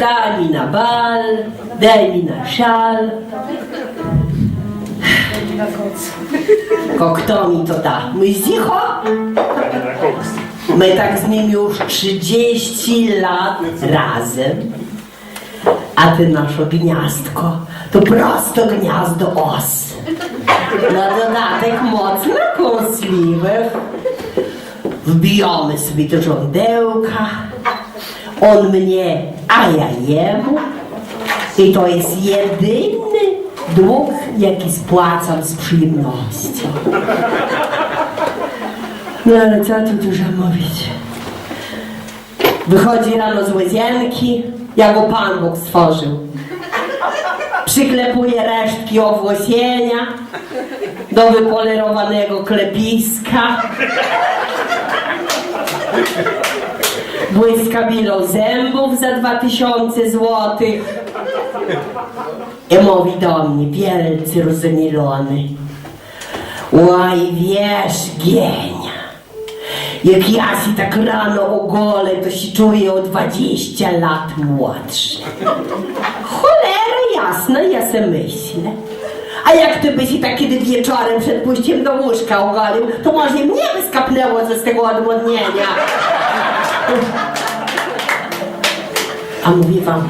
Daj mi na bal, daj mi na szal. Kto mi to da? My zicho? My tak z nim już 30 lat razem. A ty nasze gniazdko to prosto gniazdo os. Na dodatek mocno kąsliwych. Wbijamy sobie do żądełka. On mnie, a ja jemu. I to jest jedyny dług, jaki spłacam z przyjemnością. No ale co tu dużo mówić? Wychodzi rano z łazienki, jak go Pan Bóg stworzył. Przyklepuje resztki owłosienia do wypolerowanego klepiska. Błyskabilą zębów za dwa tysiące złotych. I mówi do mnie, wielce rozemilony. Oj, wiesz, Gienia, jak ja się tak rano ogolę, to się czuję o 20 lat młodszy. Cholera jasna, ja se myślę. A jak ty by się tak kiedy wieczorem przed pójściem do łóżka ogolił, to może mnie by skapnęło co z tego odmłodnienia. A mówię wam,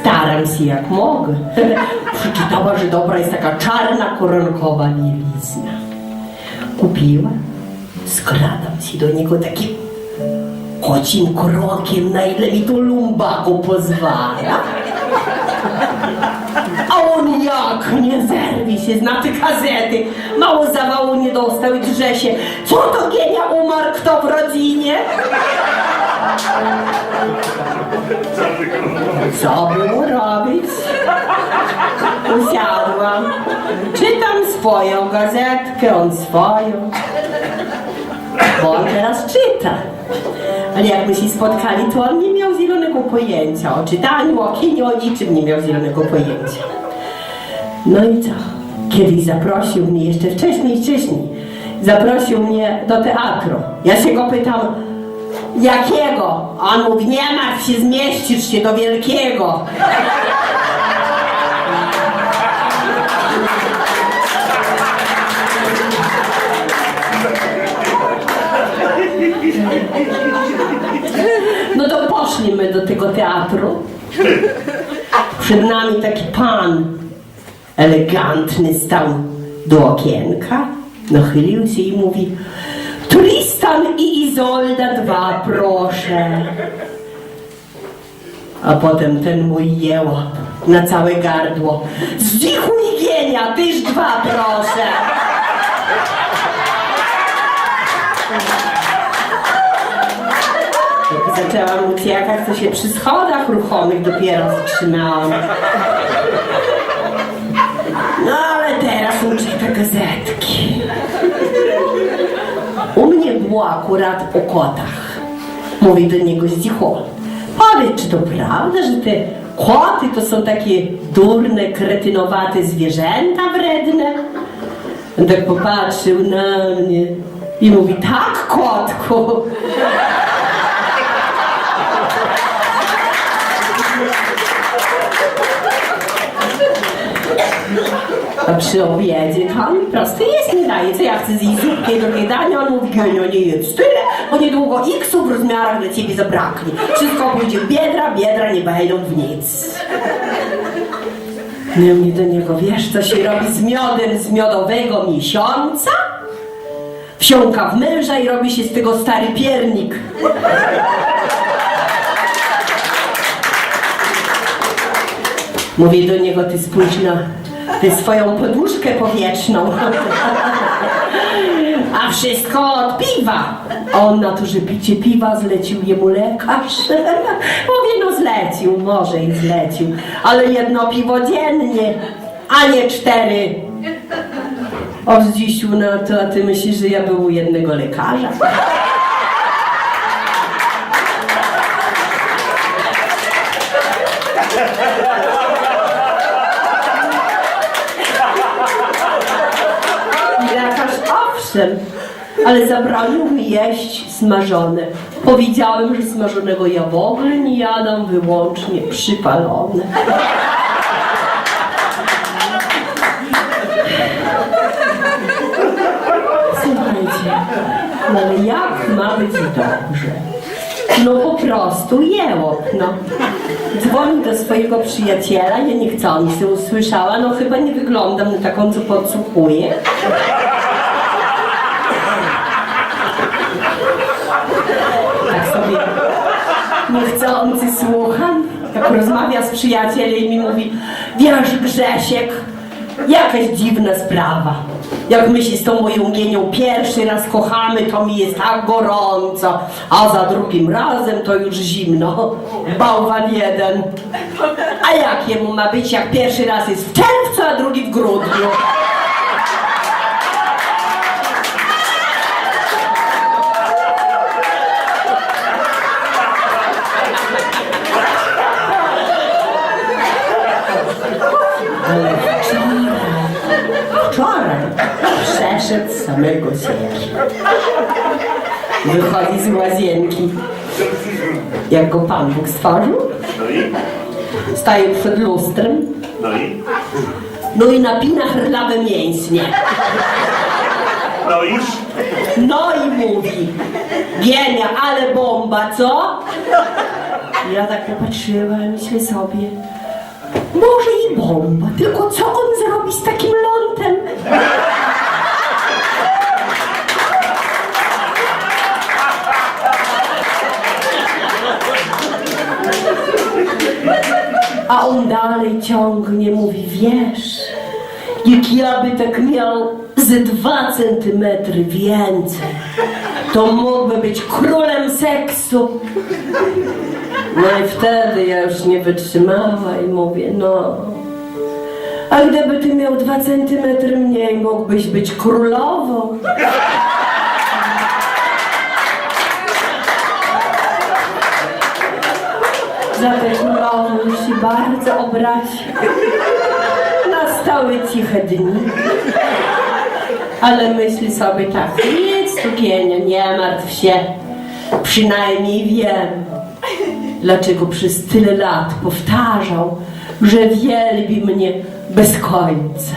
staram się jak mogę. Przeczytała, że dobra jest taka czarna koronkowa mielizna. Kupiła, skradam się do niego takim kocim krokiem, na ile mi to lumbaku pozwala. A on jak nie zerwie się, zna te gazety. Mało zawału nie dostał i drze się. Co to genia umarł, kto w rodzinie? Co by mu robić? Usiadłam. Czytam swoją gazetkę, on swoją. Bo on teraz czyta. Ale jak my się spotkali, to on nie miał zielonego pojęcia o czytaniu, o kinie, o niczym nie miał zielonego pojęcia. No i co? Kiedyś zaprosił mnie, jeszcze wcześniej, wcześniej, zaprosił mnie do teatru. Ja się go pytam, jakiego? On mówi, nie martw się, zmieścisz się do wielkiego. No to poszliśmy do tego teatru. Przed nami taki pan elegantny stał do okienka, nachylił się i mówi Tristan i Izolda dwa, proszę. A potem ten mój jełop na całe gardło. Zdzichuj gienia, tyż dwa, proszę. Zaczęłam uciekać, to się przy schodach ruchomych dopiero zatrzymałam. No ale teraz uczyta gazetki. U mnie było akurat o kotach. Mówi do niego Zdzicho, powiedz, czy to prawda, że te koty to są takie durne, kretynowate zwierzęta wredne? On tak popatrzył na mnie i mówi, tak kotku. A przy obiedzie to on prosto jest nie daje. Co ja chcę zjeść zupkę do jedzenia? On mówi, Genio, nie jedz tyle, bo niedługo X-ów w rozmiarach dla ciebie zabraknie. Wszystko pójdzie biedra, biedra nie wejdą w nic. No mnie do niego, wiesz co się robi z miodem z miodowego miesiąca? Wsiąka w męża i robi się z tego stary piernik. Mówię do niego, ty spójrz na tę swoją poduszkę powietrzną. A wszystko od piwa. On na to, że picie piwa zlecił jemu lekarz. Mówię, no zlecił, może i zlecił, ale jedno piwo dziennie, a nie cztery. O Zdzisiu, no to a ty myślisz, że ja był u jednego lekarza? Ale zabronił mi jeść smażone. Powiedziałem, że smażonego ja w ogóle nie jadam, wyłącznie przypalone. Słuchajcie, no ale jak ma być dobrze? No po prostu jełop, no. Dzwoni do swojego przyjaciela, ja niechcący usłyszała, no chyba nie wyglądam na taką, co podsłuchuje. Tak sobie niechcący rozmawia z przyjacielem i mi mówi, wiesz Grzesiek, jakaś dziwna sprawa. Jak my się z tą moją Gienią pierwszy raz kochamy, to mi jest tak gorąco, a za drugim razem to już zimno. Bałwan jeden. A jak jemu ma być, jak pierwszy raz jest w czerwcu, a drugi w grudniu? Przeszedł samego siebie. Wychodzi z łazienki. Jak go Pan Bóg stworzył, No i? staje przed lustrem, No i? no i napina chrlawe mięśnie. No iż? No i mówi, Gienia, ale bomba, co? Ja tak popatrzyłam, myślę sobie, może i bomba, tylko co on zrobi z takim dalej ciągnie, mówi, wiesz, jak ja by tak miał ze dwa centymetry więcej, to mógłby być królem seksu. No i wtedy ja już nie wytrzymała i mówię, no, a gdyby ty miał dwa centymetry mniej, mógłbyś być królową. Za tę królową już się bardzo obraził. Nastały ciche dni. Ale myśli sobie tak, nic tu Gienia, nie martw się. Przynajmniej wiem, dlaczego przez tyle lat powtarzał, że wielbi mnie bez końca.